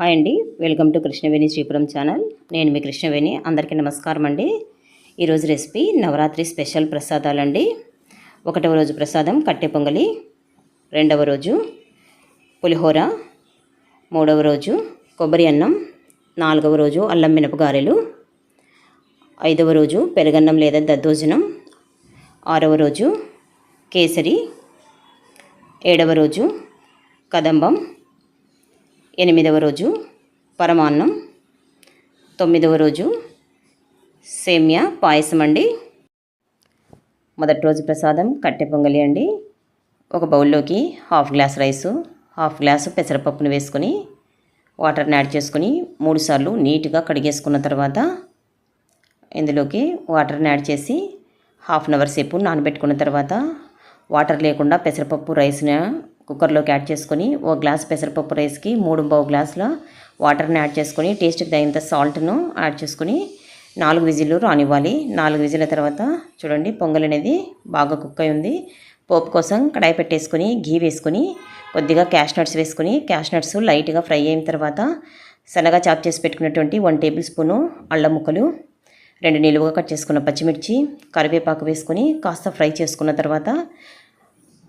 Hi అండి. Welcome to Krishnaveni Sripuram channel. నేను మీ కృష్ణవేణి. అందరికీ నమస్కారం అండి. ఈరోజు రెసిపీ నవరాత్రి స్పెషల్ ప్రసాదాలండి. ఒకటవ రోజు ప్రసాదం కట్టె పొంగలి. రెండవ రోజు పులిహోర. మూడవ రోజు కొబ్బరి అన్నం. నాలుగవ రోజు అల్లం మినపగారెలు. ఐదవ రోజు పెరుగన్నం లేదా దద్దోజనం. ఆరవ రోజు కేసరి. ఏడవ రోజు కదంబం. ఎనిమిదవ రోజు పరమాన్నం తొమ్మిదవ రోజు సేమ్యా పాయసం అండి. మొదటి రోజు ప్రసాదం కట్టె పొంగలి అండి. ఒక బౌల్లోకి half glass rice half glass పెసరపప్పును వేసుకొని వాటర్ని యాడ్ చేసుకుని మూడుసార్లు నీట్గా కడిగేసుకున్న తర్వాత ఇందులోకి వాటర్ని యాడ్ చేసి హాఫ్ అన్ అవర్ సేపు నానబెట్టుకున్న తర్వాత వాటర్ లేకుండా పెసరపప్పు రైస్ని కుక్కర్లోకి యాడ్ చేసుకొని ఓ గ్లాస్ పెసరపప్పు రైస్కి మూడు బావు గ్లాసుల వాటర్ని యాడ్ చేసుకొని టేస్ట్కి తగినంత సాల్ట్ను యాడ్ చేసుకొని నాలుగు విజిల్లు రానివ్వాలి. నాలుగు విజిల్ల తర్వాత చూడండి పొంగల్ అనేది బాగా కుక్ అయి ఉంది. పోపు కోసం కడాయి పెట్టేసుకొని ఘీ వేసుకొని కొద్దిగా క్యాష్ నట్స్ వేసుకొని క్యాష్ నట్స్ లైట్గా ఫ్రై అయిన తర్వాత సన్నగా చాప్ చేసి పెట్టుకున్నటువంటి వన్ టేబుల్ స్పూను అల్లం ముక్కలు రెండు నిలువుగా కట్ చేసుకున్న పచ్చిమిర్చి కరివేపాకు వేసుకొని కాస్త ఫ్రై చేసుకున్న తర్వాత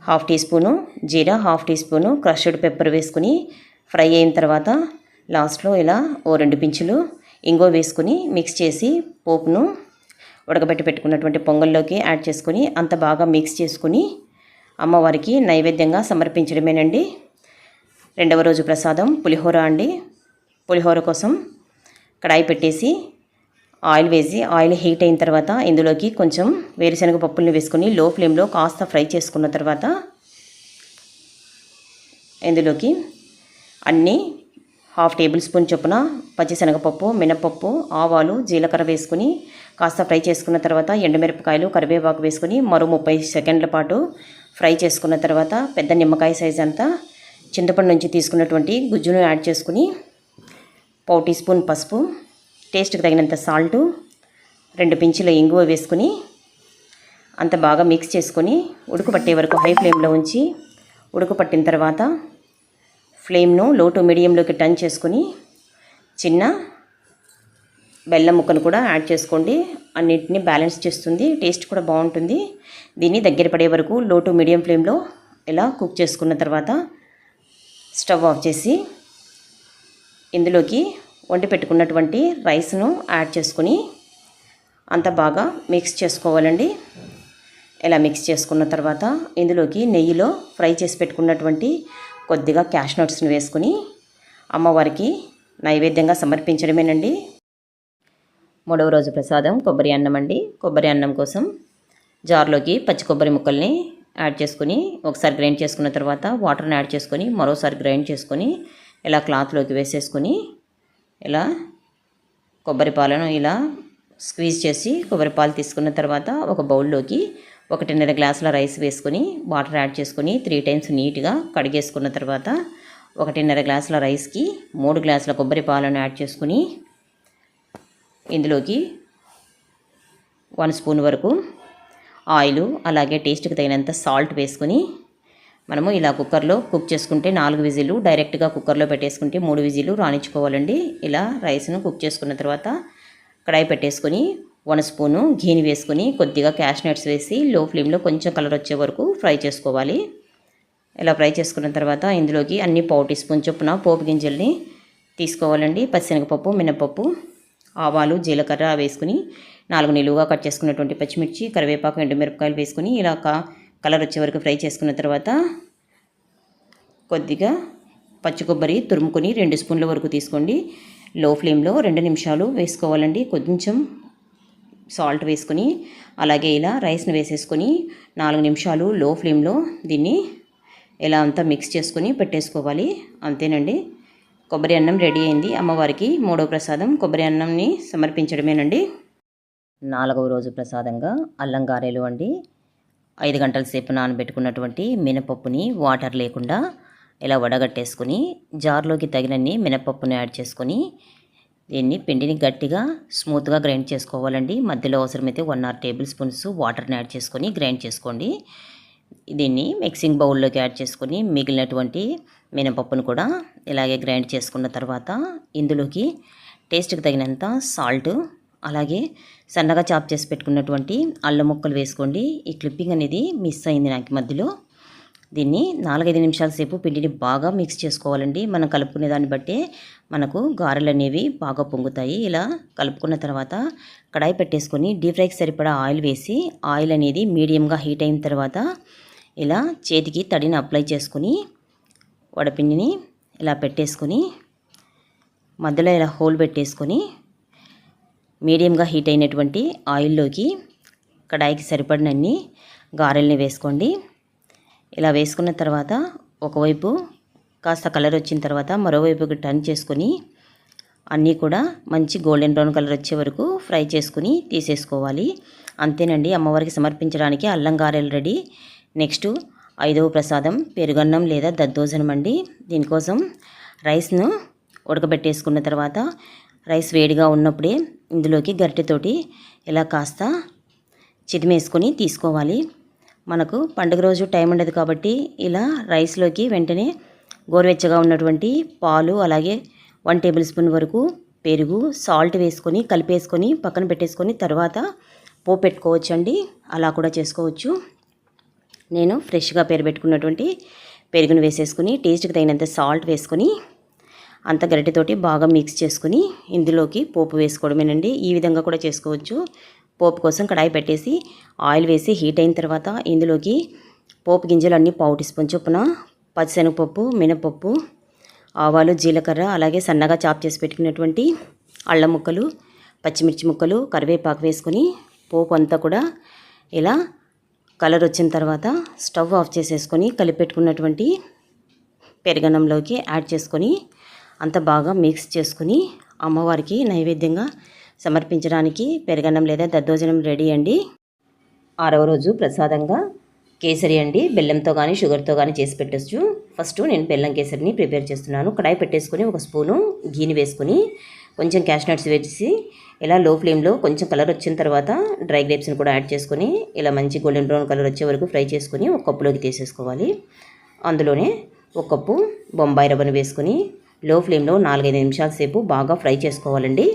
half teaspoon jeera half teaspoon crushed pepper వేసుకుని ఫ్రై అయిన తర్వాత లాస్ట్లో ఇలా ఓ రెండు పించులు ఇంగో వేసుకుని మిక్స్ చేసి పోపును ఉడకబెట్టి పెట్టుకున్నటువంటి పొంగల్లోకి యాడ్ చేసుకుని అంత బాగా మిక్స్ చేసుకుని అమ్మవారికి నైవేద్యంగా సమర్పించడమేనండి. రెండవ రోజు ప్రసాదం పులిహోర అండి. పులిహోర కోసం కడాయి పెట్టేసి ఆయిల్ వేసి ఆయిల్ హీట్ అయిన తర్వాత ఇందులోకి కొంచెం వేరుశనగ పప్పుల్ని వేసుకొని లో ఫ్లేమ్లో కాస్త ఫ్రై చేసుకున్న తర్వాత ఇందులోకి అన్నీ హాఫ్ టేబుల్ స్పూన్ చొప్పున పచ్చిశనగపప్పు మినపప్పు ఆవాలు జీలకర్ర వేసుకుని కాస్త ఫ్రై చేసుకున్న తర్వాత ఎండుమిరపకాయలు కరివేపాకు వేసుకుని మరో ముప్పై సెకండ్ల పాటు ఫ్రై చేసుకున్న తర్వాత పెద్ద నిమ్మకాయ సైజ్ అంతా చింతపండు నుంచి తీసుకున్నటువంటి గుజ్జును యాడ్ చేసుకుని పావు టీ స్పూన్ పసుపు టేస్ట్కి తగినంత సాల్టు రెండు పించుల ఇంగువ వేసుకుని అంత బాగా మిక్స్ చేసుకొని ఉడుకుపట్టే వరకు హై ఫ్లేమ్లో ఉంచి ఉడుకుపట్టిన తర్వాత ఫ్లేమ్ను లో టు మీడియంలోకి టర్న్ చేసుకొని చిన్న బెల్లం ముక్కను కూడా యాడ్ చేసుకోండి. అన్నిటిని బ్యాలెన్స్ చేస్తుంది. టేస్ట్ కూడా బాగుంటుంది. దీన్ని దగ్గర పడే వరకు లో టు మీడియం ఫ్లేమ్లో ఇలా కుక్ చేసుకున్న తర్వాత స్టవ్ ఆఫ్ చేసి ఇందులోకి వండి పెట్టుకున్నటువంటి రైస్ను యాడ్ చేసుకుని అంత బాగా మిక్స్ చేసుకోవాలండి. ఇలా మిక్స్ చేసుకున్న తర్వాత ఇందులోకి నెయ్యిలో ఫ్రై చేసి పెట్టుకున్నటువంటి కొద్దిగా క్యాష్ నట్స్ని వేసుకుని అమ్మవారికి నైవేద్యంగా సమర్పించడమేనండి. మూడవ రోజు ప్రసాదం కొబ్బరి అన్నం అండి. కొబ్బరి అన్నం కోసం జార్లోకి పచ్చి కొబ్బరి ముక్కల్ని యాడ్ చేసుకుని ఒకసారి గ్రైండ్ చేసుకున్న తర్వాత వాటర్ని యాడ్ చేసుకొని మరోసారి గ్రైండ్ చేసుకొని ఇలా క్లాత్లోకి వేసేసుకొని ఇలా కొబ్బరి పాలను ఇలా స్క్వీజ్ చేసి కొబ్బరి పాలు తీసుకున్న తర్వాత ఒక బౌల్లోకి ఒకటిన్నర గ్లాసుల రైస్ వేసుకొని వాటర్ యాడ్ చేసుకొని త్రీ టైమ్స్ నీట్గా కడిగేసుకున్న తర్వాత ఒకటిన్నర గ్లాసుల రైస్కి మూడు గ్లాసుల కొబ్బరి పాలను యాడ్ చేసుకుని ఇందులోకి వన్ స్పూన్ వరకు ఆయిల్ అలాగే టేస్ట్కి తగినంత సాల్ట్ వేసుకొని మనము ఇలా కుక్కర్లో కుక్ చేసుకుంటే నాలుగు విజిల్లు డైరెక్ట్గా కుక్కర్లో పెట్టేసుకుంటే మూడు విజిల్లు రాణించుకోవాలండి. ఇలా రైస్ను కుక్ చేసుకున్న తర్వాత కడాయి పెట్టేసుకొని వన్ స్పూను ఘీని వేసుకొని కొద్దిగా క్యాష్ నట్స్ వేసి లో ఫ్లేమ్లో కొంచెం కలర్ వచ్చే వరకు ఫ్రై చేసుకోవాలి. ఇలా ఫ్రై చేసుకున్న తర్వాత ఇందులోకి అన్ని పావు టీ స్పూన్ చొప్పున పోపు గింజల్ని తీసుకోవాలండి. పచ్చిశనగపప్పు మినపప్పు ఆవాలు జీలకర్ర వేసుకుని నాలుగు నిలువుగా కట్ చేసుకున్నటువంటి పచ్చిమిర్చి కరివేపాకు ఎండుమిరపకాయలు వేసుకుని ఇలా కలర్ వచ్చే వరకు ఫ్రై చేసుకున్న తర్వాత కొద్దిగా పచ్చి కొబ్బరి తురుముకొని రెండు స్పూన్ల వరకు తీసుకోండి. లో ఫ్లేమ్లో రెండు నిమిషాలు వేసుకోవాలండి. కొంచెం సాల్ట్ వేసుకొని అలాగే ఇలా రైస్ని వేసేసుకొని నాలుగు నిమిషాలు లో ఫ్లేమ్లో దీన్ని ఇలా అంతా మిక్స్ చేసుకొని పెట్టేసుకోవాలి. అంతేనండి. కొబ్బరి అన్నం రెడీ అయింది. అమ్మవారికి మూడో ప్రసాదం కొబ్బరి అన్నంని సమర్పించడమేనండి. నాలుగవ రోజు ప్రసాదంగా అల్లం గారెలు అండి. ఐదు గంటల సేపు నానబెట్టుకున్నటువంటి మినపప్పుని వాటర్ లేకుండా ఇలా వడగట్టేసుకొని జార్లోకి తగినన్ని మినపప్పుని యాడ్ చేసుకొని దీన్ని పిండిని గట్టిగా స్మూత్గా గ్రైండ్ చేసుకోవాలండి. మధ్యలో అవసరమైతే వన్ ఆర్ టేబుల్ స్పూన్స్ వాటర్ని యాడ్ చేసుకొని గ్రైండ్ చేసుకోండి. దీన్ని మిక్సింగ్ బౌల్లోకి యాడ్ చేసుకొని మిగిలినటువంటి మినపప్పును కూడా ఇలాగే గ్రైండ్ చేసుకున్న తర్వాత ఇందులోకి టేస్ట్కి తగినంత సాల్ట్ అలాగే సన్నగా చాప్ చేసి పెట్టుకున్నటువంటి అల్లం ముక్కలు వేసుకోండి. ఈ క్లిప్పింగ్ అనేది మిస్ అయింది నాకు మధ్యలో. దీన్ని నాలుగైదు నిమిషాల సేపు పిండిని బాగా మిక్స్ చేసుకోవాలండి. మనం కలుపుకునే దాన్ని బట్టే మనకు గారెలు అనేవి బాగా పొంగుతాయి. ఇలా కలుపుకున్న తర్వాత కడాయి పెట్టేసుకొని డీప్ ఫ్రైకి సరిపడా ఆయిల్ వేసి ఆయిల్ అనేది మీడియంగా హీట్ అయిన తర్వాత ఇలా చేతికి తడిని అప్లై చేసుకుని వడపిండిని ఇలా పెట్టేసుకొని మధ్యలో ఇలా హోల్ పెట్టేసుకొని మీడియంగా హీట్ అయినటువంటి ఆయిల్లోకి కడాయికి సరిపడినన్ని గారెల్ని వేసుకోండి. ఇలా వేసుకున్న తర్వాత ఒకవైపు కాస్త కలర్ వచ్చిన తర్వాత మరోవైపుకి టర్న్ చేసుకొని అన్నీ కూడా మంచి గోల్డెన్ బ్రౌన్ కలర్ వచ్చే వరకు ఫ్రై చేసుకుని తీసేసుకోవాలి. అంతేనండి అమ్మవారికి సమర్పించడానికి అల్లం గారెలు రెడీ. నెక్స్ట్ ఐదవ ప్రసాదం పెరుగన్నం లేదా దద్దోజనం అండి. దీనికోసం రైస్ను ఉడకబెట్టేసుకున్న తర్వాత రైస్ వేడిగా ఉన్నప్పుడే ఇందులోకి గరిటెతోటి ఇలా కాస్త చిదిమేసుకొని తీసుకోవాలి. మనకు పండుగ రోజు టైం ఉండదు కాబట్టి ఇలా రైస్లోకి వెంటనే గోరువెచ్చగా ఉన్నటువంటి పాలు అలాగే వన్ టేబుల్ స్పూన్ వరకు పెరుగు సాల్ట్ వేసుకొని కలిపేసుకొని పక్కన పెట్టేసుకొని తర్వాత పోపు పెట్టుకోవచ్చండి. అలా కూడా చేసుకోవచ్చు. నేను ఫ్రెష్గా పెరుగబెట్టుకున్నటువంటి పెరుగును వేసేసుకుని టేస్ట్కి తగినంత సాల్ట్ వేసుకొని అంత గరిటెతోటి బాగా మిక్స్ చేసుకుని ఇందులోకి పోపు వేసుకోవడమేనండి. ఈ విధంగా కూడా చేసుకోవచ్చు. పోపు కోసం కడాయి పెట్టేసి ఆయిల్ వేసి హీట్ అయిన తర్వాత ఇందులోకి పోపు గింజలు అన్నీ పావు టీ స్పూన్ చొప్పున పచ్చిశనగపప్పు మినపప్పు ఆవాలు జీలకర్ర అలాగే సన్నగా చాప్ చేసి పెట్టుకున్నటువంటి అల్లం ముక్కలు పచ్చిమిర్చి ముక్కలు కరివేపాకు వేసుకొని పోపు అంతా కూడా ఇలా కలర్ వచ్చిన తర్వాత స్టవ్ ఆఫ్ చేసేసుకొని కలిపెట్టుకున్నటువంటి పెరగనంలోకి యాడ్ చేసుకొని అంత బాగా మిక్స్ చేసుకుని అమ్మవారికి నైవేద్యంగా సమర్పించడానికి పెరగన్నం లేదా దద్దోజనం రెడీ అండి. ఆరవ రోజు ప్రసాదంగా కేసరి అండి. బెల్లంతో కానీ షుగర్తో కానీ చేసి పెట్టచ్చు. ఫస్ట్ నేను బెల్లం కేసరిని ప్రిపేర్ చేస్తున్నాను. కడాయి పెట్టేసుకొని ఒక స్పూను గీని వేసుకుని కొంచెం క్యాష్నట్స్ వేసి ఇలా లో ఫ్లేమ్లో కొంచెం కలర్ వచ్చిన తర్వాత డ్రై గ్రేప్స్ని కూడా యాడ్ చేసుకొని ఇలా మంచి గోల్డెన్ బ్రౌన్ కలర్ వచ్చే వరకు ఫ్రై చేసుకొని ఒక కప్పులోకి తీసేసుకోవాలి. అందులోనే ఒక కప్పు బొంబాయి రవ్వను వేసుకుని లో ఫ్లేమ్లో నాలుగైదు నిమిషాల సేపు బాగా ఫ్రై చేసుకోవాలండి.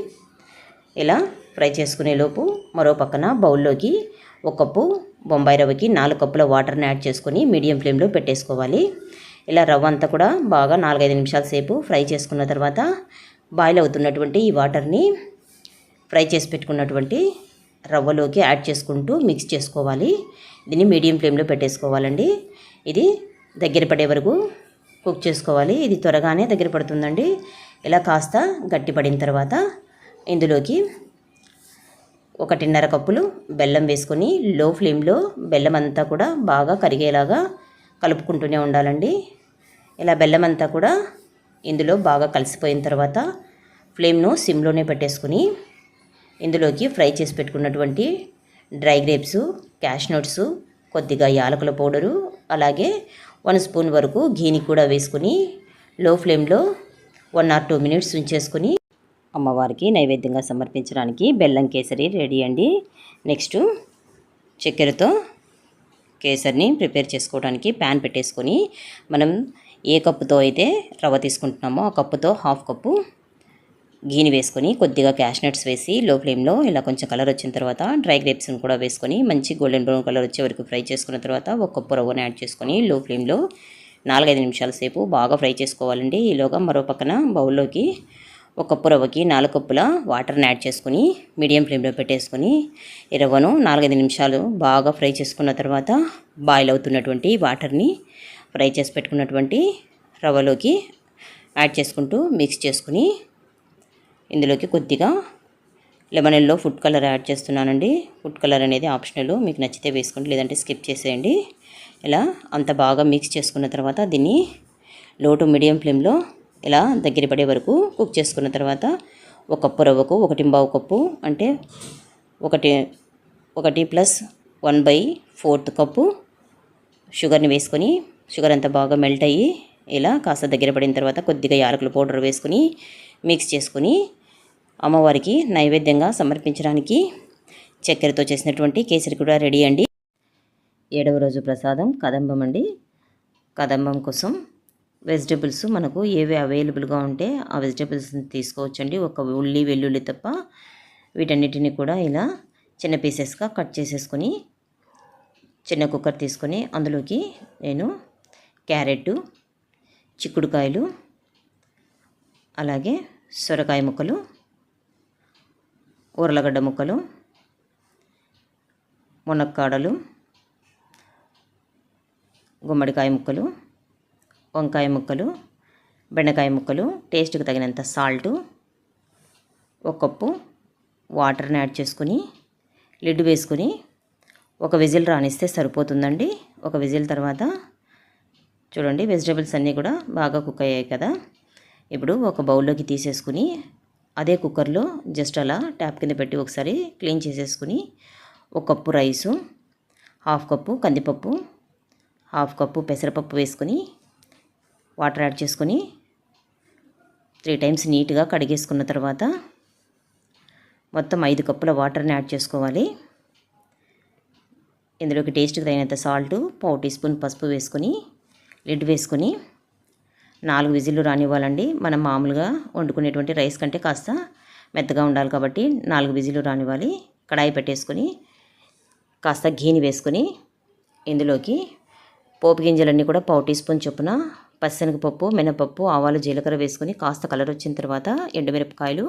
ఇలా ఫ్రై చేసుకునే లోపు మరో పక్కన బౌల్లోకి ఒక కప్పు బొంబాయి రవ్వకి నాలుగు కప్పుల వాటర్ని యాడ్ చేసుకొని మీడియం ఫ్లేమ్లో పెట్టేసుకోవాలి. ఇలా రవ్వ అంతా కూడా బాగా నాలుగైదు నిమిషాల సేపు ఫ్రై చేసుకున్న తర్వాత బాయిల్ అవుతున్నటువంటి ఈ వాటర్ని ఫ్రై చేసి పెట్టుకున్నటువంటి రవ్వలోకి యాడ్ చేసుకుంటూ మిక్స్ చేసుకోవాలి. దీన్ని మీడియం ఫ్లేమ్లో పెట్టేసుకోవాలండి. ఇది దగ్గర పడే వరకు కుక్ చేసుకోవాలి. ఇది త్వరగానే దగ్గర పడుతుందండి. ఇలా కాస్త గట్టి పడిన తర్వాత ఇందులోకి ఒకటిన్నర కప్పులు బెల్లం వేసుకొని లో ఫ్లేమ్లో బెల్లం అంతా కూడా బాగా కరిగేలాగా కలుపుకుంటూనే ఉండాలండి. ఇలా బెల్లం అంతా కూడా ఇందులో బాగా కలిసిపోయిన తర్వాత ఫ్లేమ్ను సిమ్లోనే పెట్టేసుకుని ఇందులోకి ఫ్రై చేసి పెట్టుకున్నటువంటి డ్రై గ్రేప్స్ క్యాష్ నట్స్ కొద్దిగా యాలకుల పౌడరు అలాగే వన్ స్పూన్ వరకు ఘీని కూడా వేసుకుని లో ఫ్లేమ్లో వన్ ఆర్ టూ మినిట్స్ ఉంచేసుకుని అమ్మవారికి నైవేద్యంగా సమర్పించడానికి బెల్లం కేసరి రెడీ అండి. నెక్స్ట్ చక్కెరతో కేసరిని ప్రిపేర్ చేసుకోవడానికి ప్యాన్ పెట్టేసుకొని మనం ఏ కప్పుతో అయితే రవ్వ తీసుకుంటున్నామో ఆ కప్పుతో హాఫ్ కప్పు గీని వేసుకొని కొద్దిగా క్యాష్నట్స్ వేసి లో ఫ్లేమ్లో ఇలా కొంచెం కలర్ వచ్చిన తర్వాత డ్రై గ్రేప్స్ని కూడా వేసుకొని మంచి గోల్డెన్ బ్రౌన్ కలర్ వచ్చే వరకు ఫ్రై చేసుకున్న తర్వాత ఒక కప్పు రవ్వను యాడ్ చేసుకొని లో ఫ్లేమ్లో నాలుగైదు నిమిషాల సేపు బాగా ఫ్రై చేసుకోవాలండి. ఈలోగా మరో పక్కన బౌల్లోకి ఒక కప్పు రవ్వకి నాలుగు కప్పుల వాటర్ని యాడ్ చేసుకొని మీడియం ఫ్లేమ్లో పెట్టేసుకొని ఈ రవ్వను నాలుగైదు నిమిషాలు బాగా ఫ్రై చేసుకున్న తర్వాత బాయిల్ అవుతున్నటువంటి వాటర్ని ఫ్రై చేసి పెట్టుకున్నటువంటి రవ్వలోకి యాడ్ చేసుకుంటూ మిక్స్ చేసుకుని ఇందులోకి కొద్దిగా lemon yellow food colour add చేస్తున్నానండి. ఫుడ్ కలర్ అనేది ఆప్షనల్. మీకు నచ్చితే వేసుకోండి లేదంటే స్కిప్ చేసేయండి. ఇలా అంత బాగా మిక్స్ చేసుకున్న తర్వాత దీన్ని లో టు మీడియం ఫ్లేమ్లో ఇలా దగ్గర పడే వరకు కుక్ చేసుకున్న తర్వాత ఒక కప్పు రవ్వకు ఒకటి బావు కప్పు అంటే ఒకటి ఒకటి plus one by fourth cup షుగర్ని వేసుకొని షుగర్ అంతా బాగా మెల్ట్ అయ్యి ఇలా కాస్త దగ్గర పడిన తర్వాత కొద్దిగా యాలకుల పౌడర్ వేసుకొని మిక్స్ చేసుకొని అమ్మవారికి నైవేద్యంగా సమర్పించడానికి చక్కెరతో చేసినటువంటి కేసరి కూడా రెడీ అండి. ఏడవ రోజు ప్రసాదం కదంబం అండి. కదంబం కోసం వెజిటేబుల్స్ మనకు ఏవి అవైలబుల్గా ఉంటే ఆ వెజిటేబుల్స్ని తీసుకోవచ్చండి. ఒక ఉల్లి వెల్లుల్లి తప్ప వీటన్నిటిని కూడా ఇలా చిన్న పీసెస్గా కట్ చేసేసుకొని చిన్న కుక్కర్ తీసుకొని అందులోకి నేను క్యారెట్ చిక్కుడుకాయలు అలాగే సొరకాయ ముక్కలు ఉర్లగడ్డ ముక్కలు మునక్కాడలు గుమ్మడికాయ ముక్కలు వంకాయ ముక్కలు బెండకాయ ముక్కలు టేస్ట్కి తగినంత సాల్టు ఒక కప్పు వాటర్ని యాడ్ చేసుకుని లిడ్ వేసుకుని ఒక విజిల్ రానిస్తే సరిపోతుందండి. ఒక విజిల్ తర్వాత చూడండి వెజిటేబుల్స్ అన్నీ కూడా బాగా కుక్ అయ్యాయి కదా. ఇప్పుడు ఒక బౌల్లోకి తీసేసుకుని అదే కుక్కర్లో జస్ట్ అలా ట్యాప్ కింద పెట్టి ఒకసారి క్లీన్ చేసేసుకుని ఒక కప్పు రైసు హాఫ్ కప్పు కందిపప్పు హాఫ్ కప్పు పెసరపప్పు వేసుకుని వాటర్ యాడ్ చేసుకొని త్రీ టైమ్స్ నీట్గా కడిగేసుకున్న తర్వాత మొత్తం ఐదు కప్పుల వాటర్ని యాడ్ చేసుకోవాలి. ఇందులోకి టేస్ట్కి తగినంత సాల్ట్ పావు టీ స్పూన్ పసుపు వేసుకొని లిడ్ వేసుకొని నాలుగు విజిల్లు రానివ్వాలండి. మనం మామూలుగా వండుకునేటువంటి రైస్ కంటే కాస్త మెత్తగా ఉండాలి కాబట్టి నాలుగు విజిల్లు రానివ్వాలి. కడాయి పెట్టేసుకొని కాస్త ఘీని వేసుకొని ఇందులోకి పోపు గింజలన్నీ కూడా పావు టీ స్పూన్ చొప్పున పచ్చనగపప్పు మినపప్పు ఆవాలు జీలకర్ర వేసుకొని కాస్త కలర్ వచ్చిన తర్వాత ఎండుమిరపకాయలు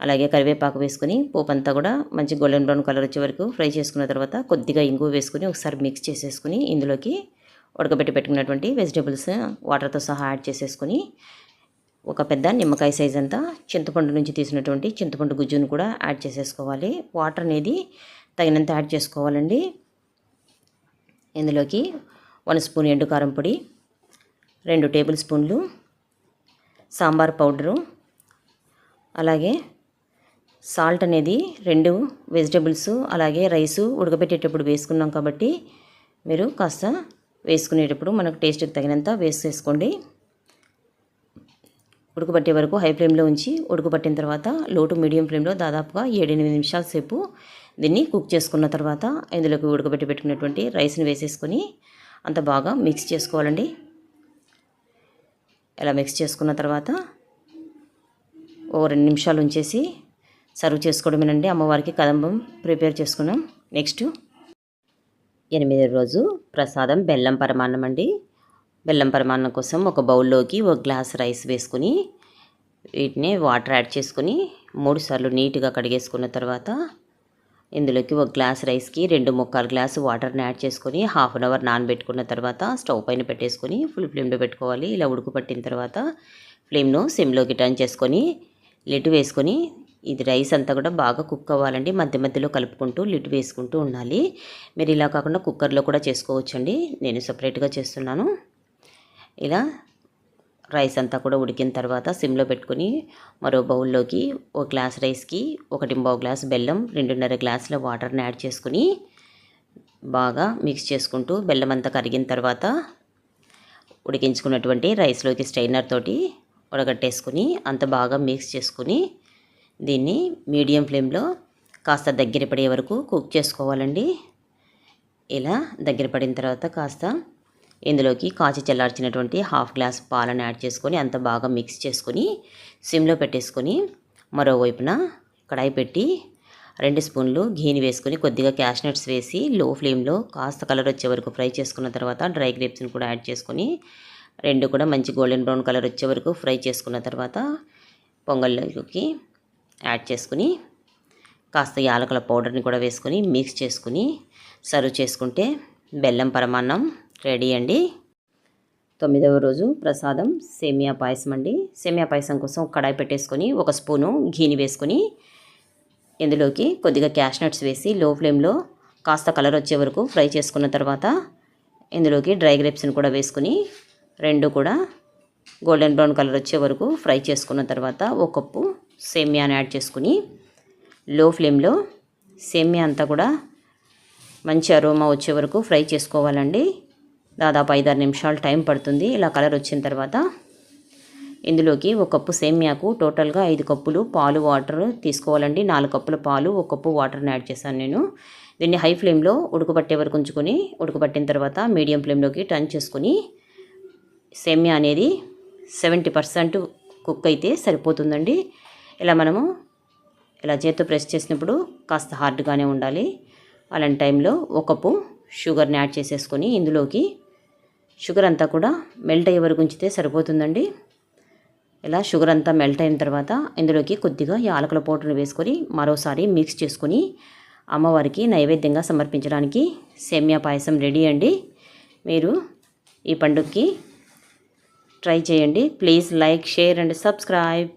అలాగే కరివేపాకు వేసుకొని పోపు అంతా కూడా మంచి గోల్డెన్ బ్రౌన్ కలర్ వచ్చే వరకు ఫ్రై చేసుకున్న తర్వాత కొద్దిగా ఇంగువ వేసుకొని ఒకసారి మిక్స్ చేసేసుకుని ఇందులోకి ఉడకబెట్టి పెట్టుకున్నటువంటి వెజిటేబుల్స్ వాటర్తో సహా యాడ్ చేసేసుకొని ఒక పెద్ద నిమ్మకాయ సైజ్ అంతా చింతపండు నుంచి తీసినటువంటి చింతపండు గుజ్జును కూడా యాడ్ చేసేసుకోవాలి. వాటర్ అనేది తగినంత యాడ్ చేసుకోవాలండి. ఇందులోకి వన్ స్పూన్ ఎండు కారం పొడి రెండు టేబుల్ స్పూన్లు సాంబార్ పౌడరు అలాగే సాల్ట్ అనేది రెండు వెజిటేబుల్స్ అలాగే రైసు ఉడకబెట్టేటప్పుడు వేసుకున్నాం కాబట్టి మీరు కాస్త వేసుకునేటప్పుడు మనకు టేస్ట్కి తగినంత వేసేసుకోండి. ఉడకబట్టే వరకు హై ఫ్లేమ్లో ఉంచి ఉడకబట్టిన తర్వాత లో టు మీడియం ఫ్లేమ్లో దాదాపుగా ఏడెనిమిది నిమిషాల సేపు దీన్ని కుక్ చేసుకున్న తర్వాత ఇందులోకి ఉడకబెట్టి పెట్టుకున్నటువంటి రైస్ని వేసేసుకొని అంత బాగా మిక్స్ చేసుకోవాలండి. ఇలా మిక్స్ చేసుకున్న తర్వాత ఓ రెండు నిమిషాలు ఉంచేసి సర్వ్ చేసుకోవడమేనండి. అమ్మవారికి కదంబం ప్రిపేర్ చేసుకున్నాం. నెక్స్ట్ ఎనిమిది రోజు ప్రసాదం బెల్లం పరమాన్నం అండి. బెల్లం పరమాన్నం కోసం ఒక బౌల్లోకి ఒక గ్లాస్ రైస్ వేసుకుని వీటిని వాటర్ యాడ్ చేసుకుని మూడు సార్లు నీట్గా కడిగేసుకున్న తర్వాత ఇందులోకి ఒక గ్లాస్ రైస్కి రెండు ముక్కాలు గ్లాసు వాటర్ని యాడ్ చేసుకొని హాఫ్ అన్ అవర్ నానబెట్టుకున్న తర్వాత స్టవ్ పైన పెట్టేసుకొని ఫుల్ ఫ్లేమ్లో పెట్టుకోవాలి. ఇలా ఉడుకు పట్టిన తర్వాత ఫ్లేమ్ను సిమ్లోకి టర్న్ చేసుకొని లిట్ వేసుకొని ఇది రైస్ అంతా కూడా బాగా కుక్ అవ్వాలండి. మధ్య మధ్యలో కలుపుకుంటూ లిడ్ వేసుకుంటూ ఉండాలి. మీరు ఇలా కాకుండా కుక్కర్లో కూడా చేసుకోవచ్చండి. నేను సపరేట్గా చేస్తున్నాను. ఇలా రైస్ అంతా కూడా ఉడికిన తర్వాత సిమ్లో పెట్టుకొని మరో బౌల్లోకి ఒక గ్లాస్ రైస్కి ఒకటి పావు గ్లాస్ బెల్లం రెండున్నర గ్లాసుల వాటర్ని యాడ్ చేసుకుని బాగా మిక్స్ చేసుకుంటూ బెల్లం అంతా కరిగిన తర్వాత ఉడికించుకున్నటువంటి రైస్లోకి స్ట్రైనర్ తోటి ఉడగట్టేసుకుని అంత బాగా మిక్స్ చేసుకుని దీన్ని మీడియం ఫ్లేమ్లో కాస్త దగ్గర పడే వరకు కుక్ చేసుకోవాలండి. ఇలా దగ్గర పడిన తర్వాత కాస్త ఇందులోకి కాచి చల్లార్చినటువంటి హాఫ్ గ్లాస్ పాలను యాడ్ చేసుకొని అంత బాగా మిక్స్ చేసుకొని సిమ్లో పెట్టేసుకొని మరోవైపున కడాయి పెట్టి రెండు స్పూన్లు ఘీని వేసుకొని కొద్దిగా క్యాష్నట్స్ వేసి లో ఫ్లేమ్లో కాస్త కలర్ వచ్చే వరకు ఫ్రై చేసుకున్న తర్వాత డ్రై గ్రేప్స్ని కూడా యాడ్ చేసుకొని రెండు కూడా మంచి గోల్డెన్ బ్రౌన్ కలర్ వచ్చే వరకు ఫ్రై చేసుకున్న తర్వాత పొంగల్లోకి యాడ్ చేసుకుని కాస్త యాలకుల పౌడర్ని కూడా వేసుకొని మిక్స్ చేసుకుని సర్వ్ చేసుకుంటే బెల్లం పరమాన్నం రెడీ అండి. తొమ్మిదవ రోజు ప్రసాదం సేమియా పాయసం అండి. సేమియా పాయసం కోసం కడాయి పెట్టేసుకొని ఒక స్పూను ఘీని వేసుకొని ఇందులోకి కొద్దిగా క్యాష్నట్స్ వేసి లో ఫ్లేమ్లో కాస్త కలర్ వచ్చే వరకు ఫ్రై చేసుకున్న తర్వాత ఇందులోకి డ్రై గ్రేప్స్ని కూడా వేసుకుని రెండు కూడా గోల్డెన్ బ్రౌన్ కలర్ వచ్చే వరకు ఫ్రై చేసుకున్న తర్వాత ఒక కప్పు సేమ్యాని యాడ్ చేసుకుని లో ఫ్లేమ్లో సేమ్యా అంతా కూడా మంచి అరోమా వచ్చే వరకు ఫ్రై చేసుకోవాలండి. దాదాపు ఐదారు నిమిషాలు టైం పడుతుంది. ఇలా కలర్ వచ్చిన తర్వాత ఇందులోకి ఒక కప్పు సేమ్యాకు టోటల్గా ఐదు కప్పులు పాలు వాటర్ తీసుకోవాలండి. నాలుగు కప్పుల పాలు ఒక కప్పు వాటర్ని యాడ్ చేశాను నేను. దీన్ని హై ఫ్లేమ్లో ఉడకబట్టే వరకు ఉంచుకొని ఉడకబట్టిన తర్వాత మీడియం ఫ్లేమ్లోకి టర్న్ చేసుకొని సేమ్యా అనేది సెవెంటీ పర్సెంట్ కుక్ అయితే సరిపోతుందండి. ఇలా మనము ఇలా చేత్తో ప్రెస్ చేసినప్పుడు కాస్త హార్డ్గానే ఉండాలి. అలాంటి టైంలో ఒక కప్పు షుగర్ని యాడ్ చేసేసుకొని ఇందులోకి షుగర్ అంతా కూడా మెల్ట్ అయ్యే వరకు ఉంచితే సరిపోతుందండి. ఇలా షుగర్ అంతా మెల్ట్ అయిన తర్వాత ఇందులోకి కొద్దిగా యాలకుల పౌడర్ని వేసుకొని మరోసారి మిక్స్ చేసుకొని అమ్మవారికి నైవేద్యంగా సమర్పించడానికి సేమ్యా పాయసం రెడీ అండి. మీరు ఈ పండుగకి ట్రై చేయండి. Please like share and subscribe.